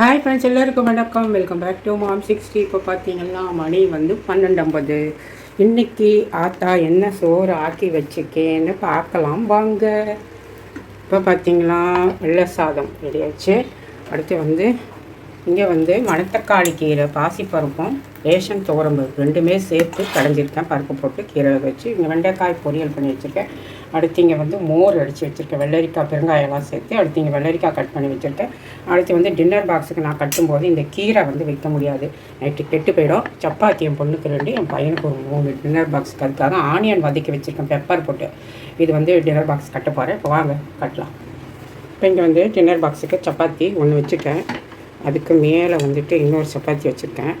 Hi friends எல்லாருக்கும் வணக்கம். Welcome back to mom sixty இப்போ பார்த்தீங்கன்னா மணி வந்து பன்னெண்டு ஐம்பது இன்னைக்கு ஆத்தா என்ன சோறு ஆக்கி வச்சுக்கேன்னு பார்க்கலாம். வாங்க. இப்போ பார்த்தீங்களா வெள்ளை சாதம் ரெடியாச்சு அடுத்து வந்து இங்கே வந்து மணத்தக்காளி கீரை பாசிப்பருப்பும் ரேஷன் துவரம்பு ரெண்டுமே சேர்த்து கடைஞ்சிருக்கேன் பருப்பு போட்டு கீரை வச்சு இங்கே வெண்டைக்காய் பொரியல் பண்ணி வச்சுருக்கேன். அடுத்து இங்கே வந்து மோர் அடித்து வச்சுருக்கேன். வெள்ளரிக்காய் பெருங்காயெல்லாம் சேர்த்து அடுத்து இங்கே வெள்ளரிக்காய் கட் பண்ணி வச்சுருக்கேன். அடுத்து வந்து டின்னர் பாக்ஸுக்கு நான் கட்டும்போது இந்த கீரை வந்து வைக்க முடியாது. நைட்டு கெட்டு போயிடும். சப்பாத்தி என் பொண்ணுக்கு ரெண்டு என் பையனுக்கு ஒரு மூணு. டின்னர் பாக்ஸுக்கு அதுக்காக ஆனியன் வதக்கி வச்சுருக்கேன். பெப்பர் போட்டு. இது வந்து டின்னர் பாக்ஸ் கட்ட போகிறேன் இப்போ வாங்க கட்டலாம். இப்போ இங்கே வந்து டின்னர் பாக்ஸுக்கு சப்பாத்தி ஒன்று வச்சுட்டேன் அதுக்கு மேலே வந்துட்டு இன்னொரு சப்பாத்தி வச்சுருக்கேன்.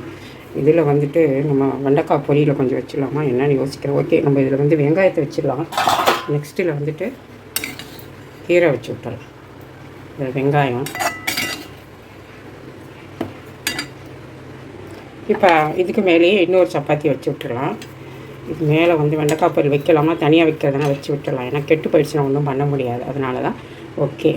இதில் வந்துட்டு நம்ம வெண்டைக்காய் பொரியில் கொஞ்சம் வச்சிடலாமா? என்னென்னு யோசிக்கிறேன். ஓகே நம்ம இதில் வந்து வெங்காயத்தை வச்சிடலாம். நெக்ஸ்ட்டில் வந்துட்டு கீரை வச்சு விட்டுறலாம். இதில் வெங்காயம். இப்போ இதுக்கு மேலேயே இன்னொரு சப்பாத்தி வச்சு விட்டுடலாம் இது மேலே வந்து வெண்டைக்காய் பொரியல் வைக்கலாமா? தனியாக வைக்கிறதுனா வச்சு விட்டுடலாம் ஏன்னா கெட்டு போயிடுச்சுன்னா ஒன்றும் பண்ண முடியாது. அதனால தான் ஓகே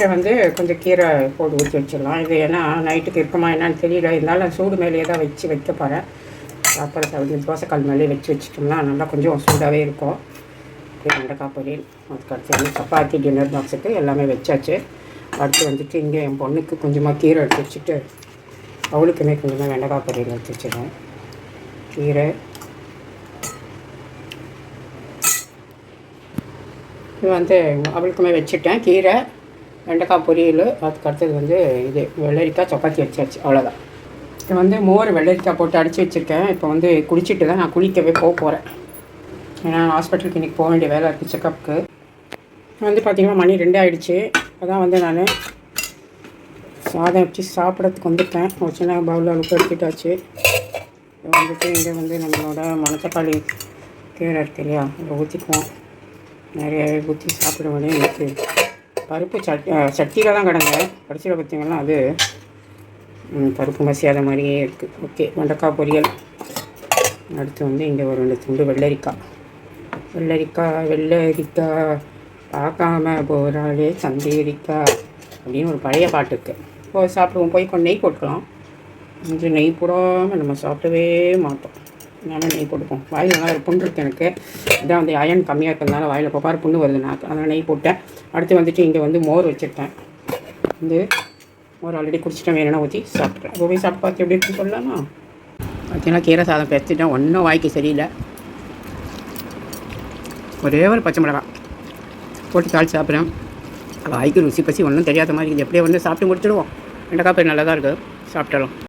நெக்ஸ்ட்டு வந்து கொஞ்சம் கீரை போட்டு ஊற்றி வச்சிடலாம். இது ஏன்னா நைட்டுக்கு இருக்குமா என்னன்னு தெரியல. இருந்தாலும் சூடு மேலேயே தான் வச்சு வைக்க போகிறேன் சாப்பாடு வந்து தோசைக்கால் மேலேயே வச்சு வச்சிட்டோம்னா நல்லா கொஞ்சம் சூடாகவே இருக்கும். அப்படியே வெண்டைக்காய் பொரியல் அதுக்கு அடுத்து வந்து சப்பாத்தி டின்னர் பாக்ஸுக்கு எல்லாமே வச்சாச்சு. அடுத்து வந்துட்டு இங்கே என் பொண்ணுக்கு கொஞ்சமாக கீரை எடுத்து வச்சுட்டு அவளுக்குமே கொஞ்சமாக வெண்டைக்காய் பொரியல் எடுத்து வச்சிடுறேன். கீரை. இது வந்து அவளுக்குமே வச்சுட்டேன். கீரை. வெண்டைக்காய் பொரியல் அதுக்கு அடுத்தது வந்து இது வெள்ளரிக்காய் சப்பாத்தி வச்சாச்சு அவ்வளோதான் இது வந்து மோர் வெள்ளரிக்காய் போட்டு அடித்து வச்சுருக்கேன். இப்போ வந்து குளிச்சுட்டு தான் நான் குளிக்கவே போக போகிறேன் ஏன்னா ஹாஸ்பிட்டலுக்கு இன்றைக்கி போக வேண்டிய வேலை இருக்குது செக்கப்புக்கு வந்து பார்த்திங்கன்னா மணி ரெண்டு ஆகிடுச்சு அதான் வந்து நான் சாதம் வச்சு சாப்பிட்றதுக்கு வந்துட்டேன் ஒரு சின்ன பவுலில் அளவுக்கு எடுத்துட்டாச்சு வந்துட்டு இங்கே வந்து நம்மளோட மணத்தக்காளி கீரை இருக்கு இல்லையா? அதை ஊற்றிக்குவோம் நிறைய ஊற்றி சாப்பிட வேண்டிய இருக்குது பருப்பு சட் சட்டியில் தான் கிடங்க. கடைசியில் பார்த்திங்கன்னா அது பருப்பு மசியாத மாதிரியே இருக்குது ஓகே வெண்டைக்காய் பொரியல். அடுத்து வந்து இங்கே ஒரு ரெண்டு துண்டு வெள்ளரிக்காய். வெள்ளரிக்காய் வெள்ளரிக்காய் பார்க்காம போகிறாளே சந்தேரிக்காய் அப்படின்னு ஒரு பழைய பாட்டு இருக்குது போய் சாப்பிடுவோம் போய் கொஞ்சம் நெய் போட்டுக்கலாம். கொஞ்சம் நெய் போடாமல் நம்ம சாப்பிடவே மாட்டோம். நல்லா நெய் போட்டுப்போம். வாயில் நல்லா ஒரு புண்ணு இருக்குது எனக்கு. இதான் வந்து அயன் கம்மியாக இருக்கிறதுனால வாயில் பப்பார் புண்ணு வருது. நான் அதனால் நெய் போட்டேன். அடுத்து வந்துட்டு இங்கே வந்து மோர் வச்சுருக்கேன். வந்து மோர் ஆல்ரெடி குடிச்சிட்டேன். வேணும்னா ஊற்றி சாப்பிட்றேன் போய் சாப்பிட்டு பார்த்து எப்படி இருக்குன்னு சொல்லலாமா? பார்த்தீங்கன்னா கீரை சாதம் பெற்றுட்டேன் ஒன்றும் வாய்க்கு சரியில்லை. ஒரே ஒரு பச்சை மிளகா போட்டு தாளிச்சு சாப்பிட்றேன். வாய்க்கு ருசி பசி ஒன்றும் தெரியாத மாதிரி இருக்குது. எப்படியே வந்து சாப்பிட்டு முடிச்சிடுவோம். வெண்டைக்காய் பேர் நல்லா தான் இருக்குது சாப்பிட்டலாம்.